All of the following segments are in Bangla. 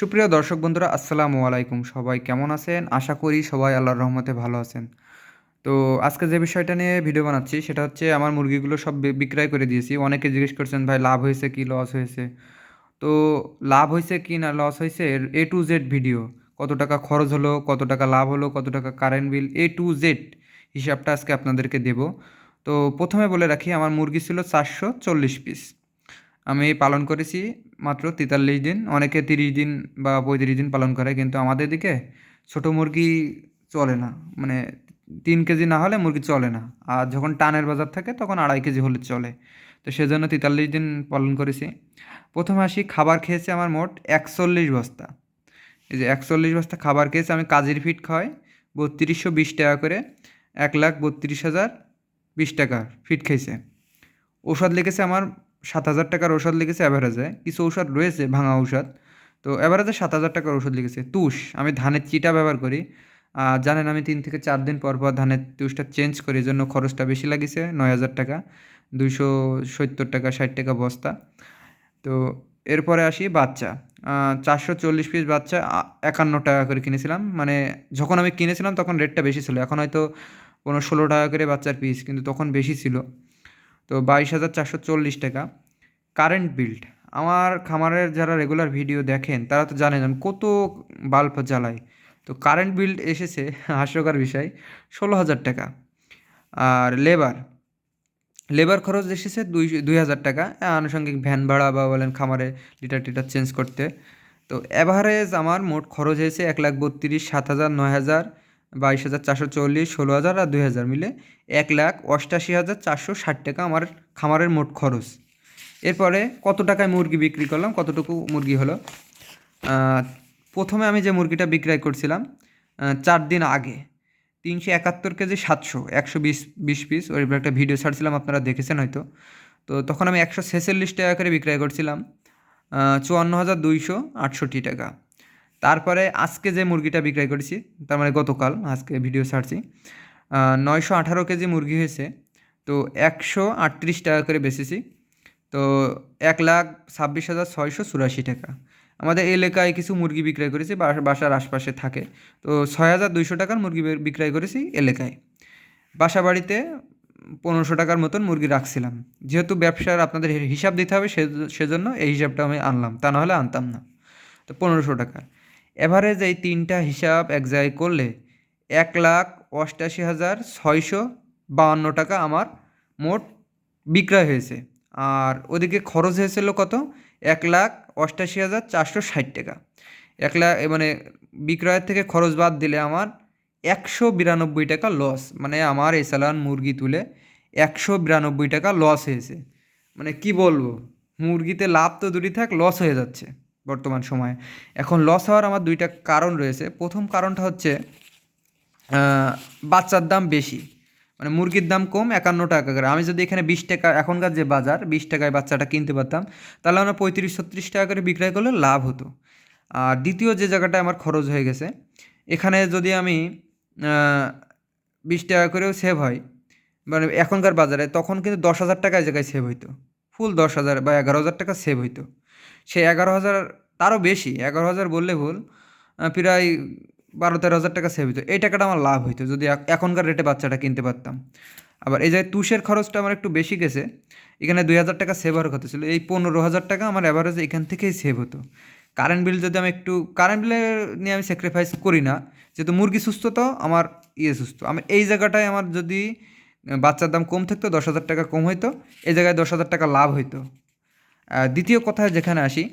সুপ্রিয় দর্শক বন্ধুরা, আসসালামু আলাইকুম। সবাই কেমন আছেন? আশা করি সবাই আল্লাহর রহমতে ভালো আছেন। তো আজকে যে বিষয়টা নিয়ে ভিডিও বানাচ্ছি, সেটা হচ্ছে আমার মুরগিগুলো সব বিক্রয় করে দিয়েছি। অনেকে জিজ্ঞেস করছেন, ভাই, লাভ হয়েছে কি লস হয়েছে? তো লাভ হয়েছে কি না লস হয়েছে? এ টু জেড ভিডিও কত টাকা খরচ হলো, কত টাকা লাভ হলো, কত টাকা current bill A to Z হিসাবটা আজকে আপনাদেরকে দেব। তো প্রথমে বলে রাখি, আমার মুরগি ছিল চারশো চল্লিশ পিস আমি পালন করেছি মাত্র তেতাল্লিশ দিন, অনেকে তিরিশ দিন বা পঁয়ত্রিশ দিন পালন করে, কিন্তু আমাদের দিকে ছোটো মুরগি চলে না। মানে তিন কেজি না হলে মুরগি চলে না। আর যখন টানের বাজার থাকে, তখন আড়াই কেজি হলে চলে। তো সেজন্য তেতাল্লিশ দিন পালন করেছি। প্রথমে আসি, খাবার খেয়েছি আমার মোট একচল্লিশ বস্তা। এই যে একচল্লিশ বস্তা খাবার খেয়েছি, আমি কাজের ফিট খাওয়াই, বত্রিশশো বিশ টাকা করে, এক লাখ বত্রিশ হাজার বিশ টাকা ফিট খেয়েছে ওষুধ লিখেছে আমার সাত হাজার টাকার ওষুধ লিখেছে অ্যাভারেজে কিছু ঔষধ রয়েছে, ভাঙা ঔষধ। তো অ্যাভারেজে সাত হাজার টাকার ওষুধ লিখেছে। তুষ, আমি ধানের চিটা ব্যবহার করি। জানেন আমি তিন থেকে চার দিন পর পর ধানের তুষটা চেঞ্জ করি এই জন্য খরচটা বেশি লাগিছে, নয় হাজার টাকা, দুইশো সত্তর টাকা, ষাট টাকা বস্তা। তো এরপরে আসি বাচ্চা। চারশো চল্লিশ পিস বাচ্চা একান্ন টাকা করে কিনেছিলাম। মানে যখন আমি কিনেছিলাম তখন রেটটা বেশি ছিল। এখন হয়তো কোনো ষোলো টাকা করে বাচ্চার পিস কিন্তু তখন বেশি ছিল। তো বাইশ হাজার চারশো চল্লিশ টাকা। কারেন্ট বিল্ড আমার খামারের যারা রেগুলার ভিডিও দেখেন, তারা তো জানেন আমি কত বাল্ব জ্বালাই। তো কারেন্ট বিল্ড এসেছে, হাস্যকর বিষয়, ষোলো হাজার টাকা। আর লেবার লেবার খরচ এসেছে দুই দুই হাজার টাকা। আনুষঙ্গিক ভ্যান ভাড়া বা বলেন খামারে লিটার টিটার চেঞ্জ করতে। তো অ্যাভারেজ আমার মোট খরচ হয়েছে এক লাখ বত্রিশ, সাত হাজার, নয় হাজার। বাইশ হাজার চারশো চল্লিশ, ষোলো হাজার আর দুই হাজার মিলে এক লাখ অষ্টাশি হাজার চারশো ষাট টাকা আমার খামারের মোট খরচ। এরপরে কত টাকায় মুরগি বিক্রি করলাম? কতটুকু মুরগি হলো? প্রথমে আমি যে মুরগিটা বিক্রয় করছিলাম চার দিন আগে, তিনশো একাত্তর কেজি সাতশো, একশো বিশ বিশ পিস। ওই একটা ভিডিও ছাড়ছিলাম, আপনারা দেখেছেন হয়তো। তো তখন আমি একশো ছেচল্লিশ টাকা করে বিক্রয় করছিলাম চুয়ান্ন হাজার দুইশো আটষট্টি টাকা। তারপরে আজকে যে মুরগিটা বিক্রয় করেছি, তার মানে গতকাল আজকে ভিডিও ছাড়ছি নয়শো আঠারো কেজি মুরগি হয়েছে, তো একশো আটত্রিশ টাকা করে বেচেছি, তো এক লাখ ছাব্বিশ হাজার ছয়শো চুরাশি টাকা। আমাদের এলাকায় কিছু মুরগি বিক্রয় করেছি বাসার আশপাশে থাকে, তো ছয় হাজার দুইশো টাকার মুরগি বিক্রয় করেছি এলাকায়। বাসা বাড়িতে পনেরোশো টাকার মতন মুরগি রাখছিলাম। যেহেতু ব্যবসার আপনাদের হিসাব দিতে হবে সেজন্য এই হিসাবটা আমি আনলাম, তা নাহলে আনতাম না, তো পনেরোশো টাকা। এভারেজ এই তিনটা হিসাব এক জায়গায় করলে এক লাখ অষ্টাশি হাজার ছয়শো বাহান্ন টাকা আমার মোট বিক্রয় হয়েছে। আর ওদিকে খরচ হয়েছিল কত? এক লাখ অষ্টাশি হাজার চারশো ষাট টাকা। এক লাখ মানে বিক্রয়ের থেকে খরচ বাদ দিলে আমার একশো বিরানব্বই টাকা লস মানে আমার এই সালান মুরগি তুলে একশো বিরানব্বই টাকা লস হয়েছে। মানে কি বলব? মুরগিতে লাভ তো দূরই থাক লস হয়ে যাচ্ছে। বর্তমান সময়ে। এখন লস হওয়ার আমার দুইটা কারণ রয়েছে। প্রথম কারণটা হচ্ছে বাচ্চার দাম বেশি। মানে মুরগির দাম কম, একান্ন টাকা করে। আমি যদি এখানে বিশ টাকা, এখনকার যে বাজার, বিশ টাকায় বাচ্চাটা কিনতে পারতাম, তাহলে আমরা পঁয়ত্রিশ, ছত্রিশ টাকা করে বিক্রয় করলে লাভ হতো। আর দ্বিতীয় যে জায়গাটায় আমার খরচ হয়ে গেছে, এখানে যদি আমি বিশ টাকা করেও সেভ হয় মানে এখনকার বাজারে, তখন কিন্তু দশ হাজার টাকায় জায়গায় সেভ হইতো। ফুল দশ হাজার বা এগারো হাজার টাকা সেভ হইতো। সে এগারো হাজার, তারও বেশি, এগারো হাজার বললে ভুল প্রায় বারো তেরো হাজার টাকা সেভ হইতো। এই টাকাটা আমার লাভ হইতো, যদি এখনকার রেটে বাচ্চাটা কিনতে পারতাম। আবার এই যে তুষের খরচটা আমার একটু বেশি গেছে, এখানে দুই হাজার টাকা সেভ হওয়ার কথা ছিল, এই পনেরো হাজার টাকা আমার অ্যাভারেজ এখান থেকেই সেভ হতো। কারেন্ট বিল যদি আমি একটু কারেন্ট বিলের নিয়ে আমি স্যাক্রিফাইস করি না, যেহেতু মুরগি সুস্থ তো, আমার ইয়ে সুস্থ। আমি এই জায়গাটায় আমার যদি বাচ্চার দাম কম থাকতো, দশ হাজার টাকা কম হইতো, এই জায়গায় দশ হাজার টাকা লাভ হইতো। দ্বিতীয় কথা যেখানে আসি,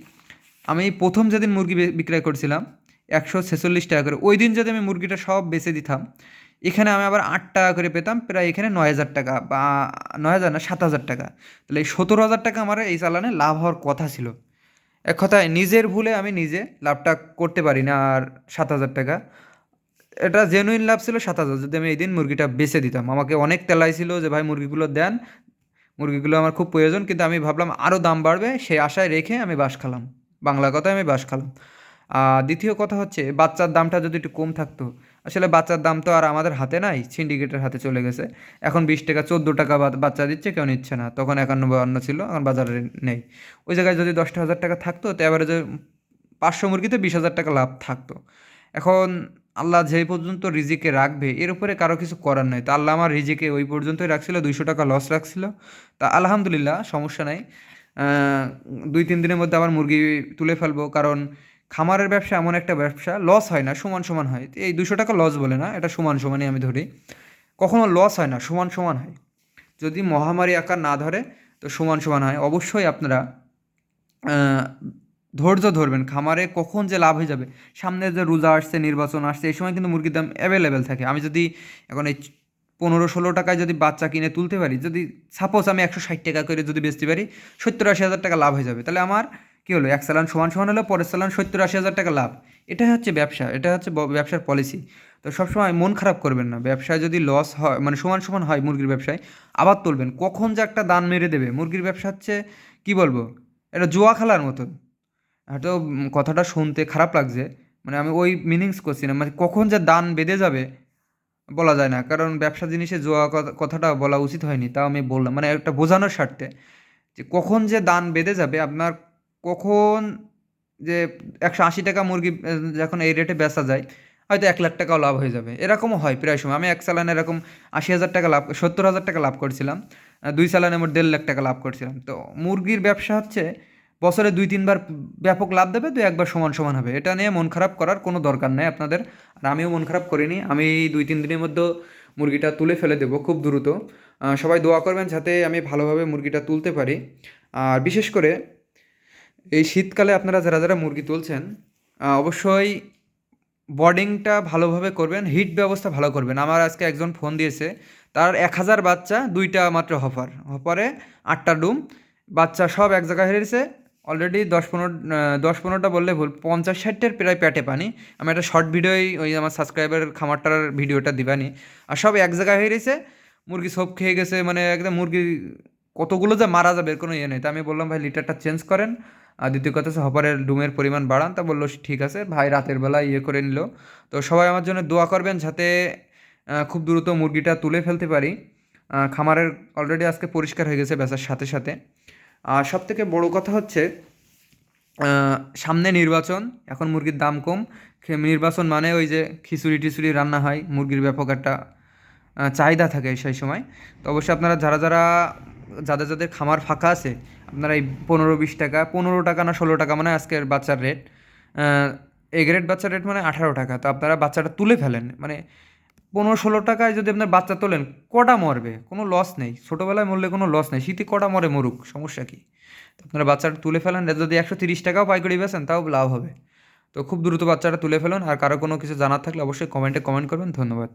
আমি প্রথম যেদিন মুরগি বিক্রয় করছিলাম, একশো ছেচল্লিশ টাকা করে। ওই দিন যদি আমি মুরগিটা সব বেচে দিতাম, এখানে আমি আবার আট টাকা করে পেতাম, প্রায় এখানে নয় হাজার টাকা বা নয় হাজার না, সাত হাজার টাকা। তাহলে এই সতেরো হাজার টাকা আমার এই চালানে লাভ হওয়ার কথা ছিল। এক কথায় নিজের ভুলে আমি নিজে লাভটা করতে পারি না আর সাত হাজার টাকা। এটা জেনুইন লাভ ছিল সাত হাজার। যদি আমি এই দিন মুরগিটা বেচে দিতাম, আমাকে অনেক তেলাই ছিল যে, ভাই, মুরগিগুলো দেন মুরগিগুলো আমার খুব প্রয়োজন, কিন্তু আমি ভাবলাম আরও দাম বাড়বে, সেই আশায় রেখে আমি বাস খালাম। বাংলা কথায় আমি বাস খালাম। আর দ্বিতীয় কথা হচ্ছে, বাচ্চার দামটা যদি একটু কম থাকতো, আসলে বাচ্চার দাম তো আর আমাদের হাতে নাই সিন্ডিকেটের হাতে চলে গেছে। এখন বিশ টাকা, চোদ্দ টাকা বাচ্চা দিচ্ছে, কেউ নিচ্ছে না। তখন একান্ন বান্ন ছিল, এখন বাজারে নেই। ওই জায়গায় যদি দশটা হাজার টাকা থাকতো, তো যে পাঁচশো মুরগিতে বিশ হাজার টাকা লাভ থাকতো। এখন আল্লাহ যে পর্যন্ত রিজিকে রাখবে, এর উপরে কারও কিছু করার নেই। তা আল্লাহ আমার রিজিকে ওই পর্যন্তই রাখছিল, দুইশো টাকা লস রাখছিল। তা আলহামদুলিল্লাহ, সমস্যা নাই। দুই, তিন দিনের মধ্যে আবার মুরগি তুলে ফেলব, কারণ খামারের ব্যবসা এমন একটা ব্যবসা লস হয় না, সমান সমান হয়। এই দুশো টাকা লস বলে না, এটা সমান সমানই আমি ধরি। কখনো লস হয় না, সমান সমান হয়। যদি মহামারী আকার না ধরে, তো সমান সমান হয়। অবশ্যই আপনারা ধৈর্য ধরবেন, খামারে কখন যে লাভ হয়ে যাবে। সামনে যে রোজা আসছে, নির্বাচন আসছে, এই সময় কিন্তু মুরগির দাম অ্যাভেলেবেল থাকে। আমি যদি এখন এই পনেরো ষোলো টাকায় যদি বাচ্চা কিনে তুলতে পারি, যদি সাপোজ আমি একশো ষাট টাকা করে যদি বেচতে পারি সত্তর আশি হাজার টাকা লাভ হয়ে যাবে। তাহলে আমার কী হলো? এক চালান সমান সমান হলো, পরের চালান সত্তর আশি হাজার টাকা লাভ। এটাই হচ্ছে ব্যবসা, এটা হচ্ছে ব্যবসার পলিসি তো সবসময় মন খারাপ করবেন না। ব্যবসায় যদি লস হয় মানে সমান সমান হয় মুরগির ব্যবসায়, আবার তুলবেন। কখন যে একটা দান মেরে দেবে। মুরগির ব্যবসা হচ্ছে, কী বলব? এটা জুয়া খেলার মতন। হয়তো কথাটা শুনতে খারাপ লাগছে। মানে আমি ওই মিনিংস করছি না। মানে কখন যে দান বেঁধে যাবে বলা যায় না। কারণ ব্যবসা জিনিসে জোয়া কথা- কথাটা বলা উচিত হয়নি। তাও আমি বললাম মানে একটা বোঝানোর স্বার্থে যে কখন যে দান বেঁধে যাবে, আপনার কখন যে একশো আশি টাকা মুরগি যখন এই রেটে বেচা যায়, হয়তো এক লাখ টাকাও লাভ হয়ে যাবে। এরকমও হয় প্রায় সময়। আমি এক চালানে এরকম আশি হাজার টাকা লাভ, সত্তর হাজার টাকা লাভ করছিলাম। দুই চালানে মোট দেড় লাখ টাকা লাভ করছিলাম। তো মুরগির ব্যবসা হচ্ছে বছরে দুই, তিনবার ব্যাপক লাভ দেবে তো একবার সমান সমান হবে। এটা নিয়ে মন খারাপ করার কোনো দরকার নেই আপনাদের। আর আমিও মন খারাপ করিনি। আমি দুই, তিন দিনের মধ্যে মুরগিটা তুলে ফেলে দেবো খুব দ্রুত। সবাই দোয়া করবেন যাতে আমি ভালোভাবে মুরগিটা তুলতে পারি। আর বিশেষ করে এই শীতকালে আপনারা যারা যারা মুরগি তুলছেন অবশ্যই বর্ডিংটা ভালোভাবে করবেন হিট ব্যবস্থা ভালো করবেন। আমার আজকে একজন ফোন দিয়েছে, তার এক হাজার বাচ্চা দুইটা মাত্র হপার হপারে আটটা ডুম, বাচ্চা সব এক জায়গায় হেরেছে। অলরেডি দশ পনেরো দশ পনেরোটা বললে ভুল। পঞ্চাশ ষাটটার প্রায় পেটে পানি। আমি একটা শর্ট ভিডিওই ওই আমার সাবস্ক্রাইবার খামারটার ভিডিওটা দিবানি। আর সব এক জায়গায় হেরেছে মুরগি সব খেয়ে গেছে মানে একদম মুরগি কতগুলো যে মারা যাবে কোনো ইয়ে নেই। তা আমি বললাম, ভাই লিটারটা চেঞ্জ করেন। আর দ্বিতীয় কথা হচ্ছে, হপারের ডুমের পরিমাণ বাড়ান। তা বলল, ঠিক আছে, ভাই, রাতের বেলা ইয়ে করে নিল। তো সবাই আমার জন্য দোয়া করবেন যাতে খুব দ্রুত মুরগিটা তুলে ফেলতে পারি। খামারের অলরেডি আজকে পরিষ্কার হয়ে গেছে বেচার সাথে সাথে। সব থেকে বড়ো কথা হচ্ছে সামনে নির্বাচন, এখন মুরগির দাম কম। নির্বাচন মানে ওই যে খিচুড়ি টিচুড়ি রান্না হয়, মুরগির ব্যাপক একটা চাহিদা থাকে সেই সময়। তো অবশ্যই আপনারা যারা যারা, যাদের যাদের খামার ফাঁকা আছে, আপনারা এই পনেরো বিশ টাকা, পনেরো টাকা না ষোলো টাকা মানে আজকের বাচ্চার রেট এ গ্রেড বাচ্চার রেট মানে আঠারো টাকা। তো আপনারা বাচ্চাটা তুলে ফেলেন। মানে পনেরো ষোলো টাকায় যদি আপনার বাচ্চা তোলেন, কটা মরবে? কোনো লস নেই। ছোটোবেলায় মরলে কোনো লস নেই। শীতে কটা মরে মরুক? সমস্যা কী? আপনারা বাচ্চাটা তুলে ফেলেন। যদি একশো তিরিশ টাকাও পাইকারি বেছেন তাও লাভ হবে। তো খুব দ্রুত বাচ্চাটা তুলে ফেলুন। আর কারও কোনো কিছু জানার থাকলে অবশ্যই কমেন্টে কমেন্ট করবেন। ধন্যবাদ।